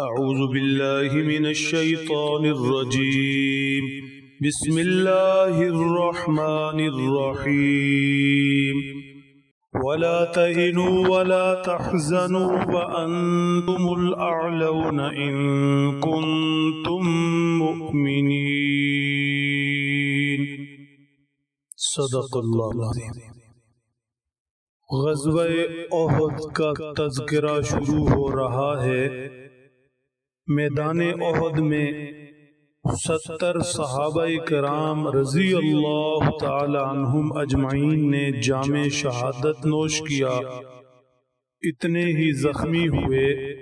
أعوذ بالله من الشيطان الرجيم. بسم الله الرحمن الرحيم. ولا تهنوا ولا تحزنوا وأنتم الأعلون إن كنتم مؤمنين. صدق الله العظيم. غزوہ احد کا تذکرہ شروع ہو رہا ہے۔ میدان احد میں ستر صحابہ کرام رضی اللہ تعالی عنہم اجمعین نے جامع شہادت نوش کیا۔ اتنے ہی زخمی ہوئے۔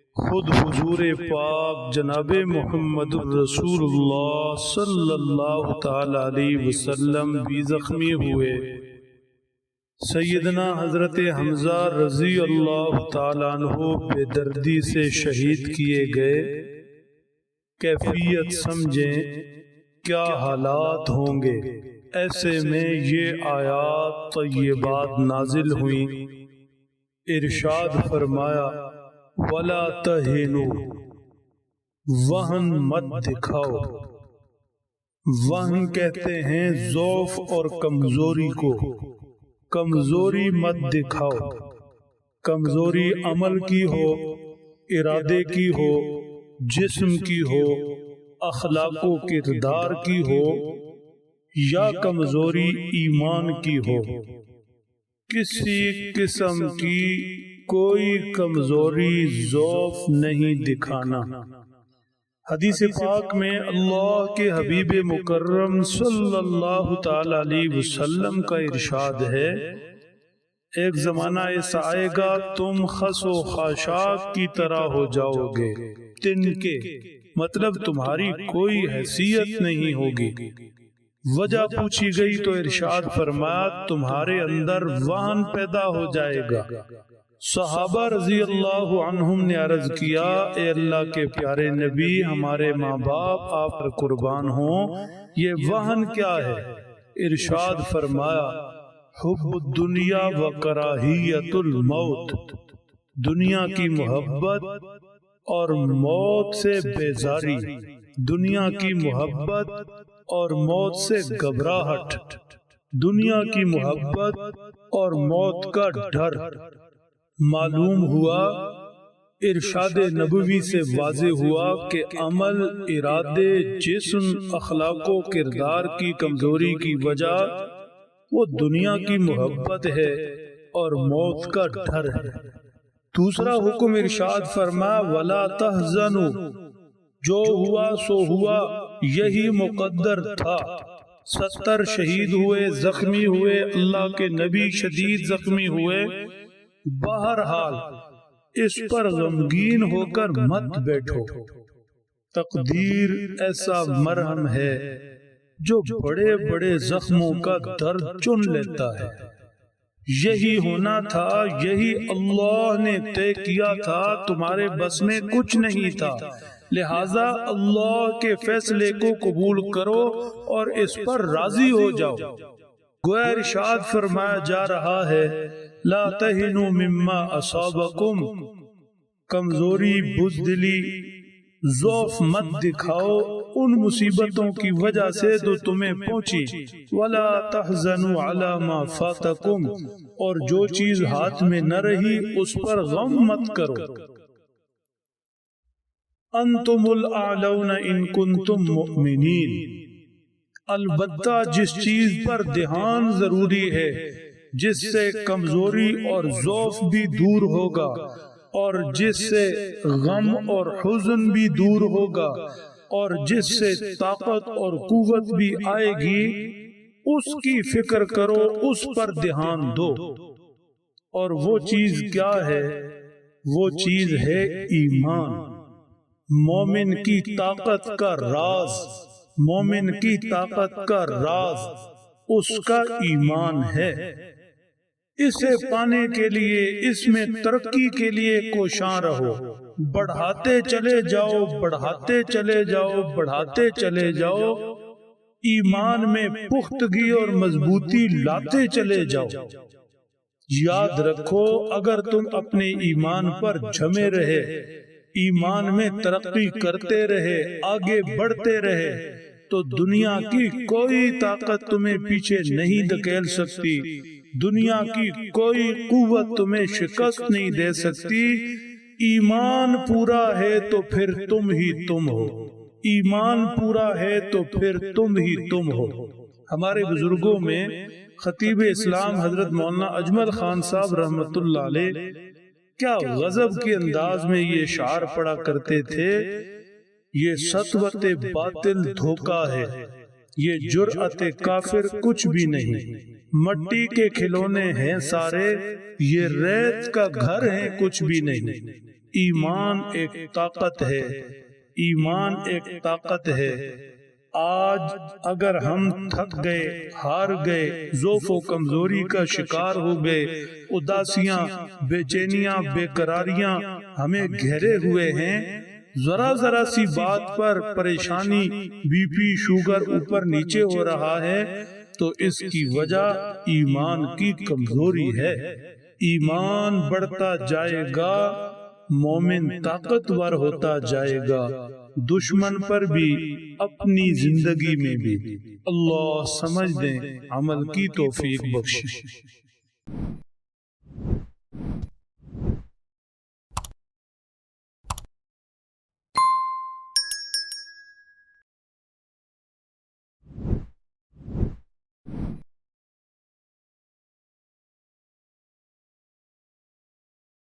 خود حضور پاک جناب محمد الرسول اللہ صلی اللہ تعالی علیہ وسلم بھی زخمی ہوئے۔ سیدنا حضرت حمزہ رضی اللہ تعالیٰ عنہ بے دردی سے شہید کیے گئے۔ کیفیت سمجھیں کیا حالات ہوں گے۔ ایسے میں یہ آیات طیبات نازل ہوئیں۔ ارشاد فرمایا، ولا تہینو وہن مت دکھاؤ۔ وہن کہتے ہیں ضعف اور کمزوری کو۔ کمزوری مت دکھاؤ۔ کمزوری عمل کی ہو ارادے کی ہو جسم کی ہو اخلاق و کردار کی ہو یا کمزوری ایمان کی ہو۔ کسی قسم کی کوئی کمزوری ذوف نہیں دکھانا۔ حدیث پاک میں اللہ کے حبیب مکرم صلی اللہ تعالی علیہ وسلم کا ارشاد ہے۔ ایک زمانہ ایسا آئے گا تم خس و خاشاک کی طرح ہو جاؤ گے۔ تن کے مطلب تمہاری کوئی حیثیت نہیں ہوگی۔ وجہ پوچھی گئی تو ارشاد فرمایا تمہارے اندر وہن پیدا ہو جائے گا۔ صحابہ رضی اللہ عنہم نے عرض کیا، اے اللہ کے پیارے نبی، ہمارے ماں باپ آپ پر قربان ہوں۔ یہ وہن کیا ہے؟ ارشاد فرمایا، حب الدنیا و کراہیت الموت۔ دنیا کی محبت اور موت سے بیزاری۔ دنیا کی محبت اور موت سے گھبراہٹ۔ دنیا کی محبت اور موت کا ڈر۔ معلوم ہوا، ارشاد نبوی سے واضح ہوا کہ عمل، ارادے، جسم، اخلاق و کردار کی کمزوری کی وجہ وہ دنیا کی محبت ہے اور موت کا ڈر ہے۔ دوسرا حکم ارشاد فرما، ولا تحزنو جو ہوا سو ہوا، یہی مقدر تھا۔ ستر شہید ہوئے، زخمی ہوئے، اللہ کے نبی شدید زخمی ہوئے۔ بہرحال، اس پر غمگین ہو کر مت بیٹھو۔ تقدیر ایسا مرہم ہے جو بڑے بڑے زخموں کا درد چن لیتا ہے۔ یہی ہونا تھا، یہی اللہ نے طے کیا تھا، تمہارے بس میں کچھ نہیں تھا۔ لہذا اللہ کے فیصلے کو قبول کرو اور اس پر راضی ہو جاؤ۔ گویا ارشاد فرمایا جا رہا ہے لا تہنو مما اصابکم. کمزوری، بزدلی، ذوف مت دکھاؤ ان مصیبتوں کی وجہ سے تو تمہیں پہنچی۔ ولا تحزنوا علی ما فاتکم، اور جو چیز ہاتھ میں نہ رہی اس پر غم مت کرو۔ انتم الاعلون ان کنتم مؤمنین۔ البتہ جس چیز پر دھیان ضروری ہے جس سے کمزوری اور ذوف بھی دور ہوگا اور جس سے غم اور حزن بھی دور ہوگا اور جس سے طاقت اور قوت بھی آئے گی اس کی فکر کرو اس پر دھیان دو۔ اور وہ چیز کیا ہے؟ وہ چیز ہے ایمان۔ مومن کی طاقت کا راز۔ مومن کی طاقت کا راز۔ اس کا ایمان ہے۔ اسے پانے کے لیے، اس میں ترقی کے لیے کوشاں رہو۔ بڑھاتے چلے جاؤ، بڑھاتے چلے جاؤ، بڑھاتے چلے جاؤ۔ ایمان میں پختگی اور مضبوطی لاتے چلے جاؤ۔ یاد رکھو، اگر تم اپنے ایمان پر جمے رہے، ایمان میں ترقی کرتے رہے، آگے بڑھتے رہے، تو دنیا کی کوئی طاقت تمہیں پیچھے نہیں دکیل سکتی۔ دنیا کی کوئی قوت تمہیں شکست نہیں دے سکتی۔ ایمان پورا ہے تو پھر تم ہی تم ہو۔ ایمان پورا ہے تو پھر تم ہی تم ہو۔ ہمارے بزرگوں میں خطیب اسلام حضرت مولانا اجمل خان صاحب رحمت اللہ علیہ کیا غضب کے انداز میں یہ شعر پڑا کرتے تھے، یہ سطوت باطل دھوکا ہے۔ یہ جرأت کافر کچھ بھی نہیں۔ مٹی کے کھلونے ہیں سارے۔ یہ ریت کا گھر ہے کچھ بھی نہیں۔ ایمان ایک طاقت ہے۔ ایمان ایک طاقت ہے۔ آج اگر ہم تھک گئے ہار گئے زوف و کمزوری کا شکار ہو گئے اداسیاں بے چینیاں بے قراریاں ہمیں گھیرے ہوئے ہیں ذرا ذرا سی بات پر پریشانی بی پی شوگر اوپر نیچے ہو رہا ہے تو اس کی وجہ ایمان کی کمزوری ہے۔ ایمان بڑھتا جائے گا مومن طاقتور ہوتا جائے گا۔ دشمن پر بھی اپنی زندگی میں بھی۔ اللہ سمجھ دیں عمل کی توفیق بخش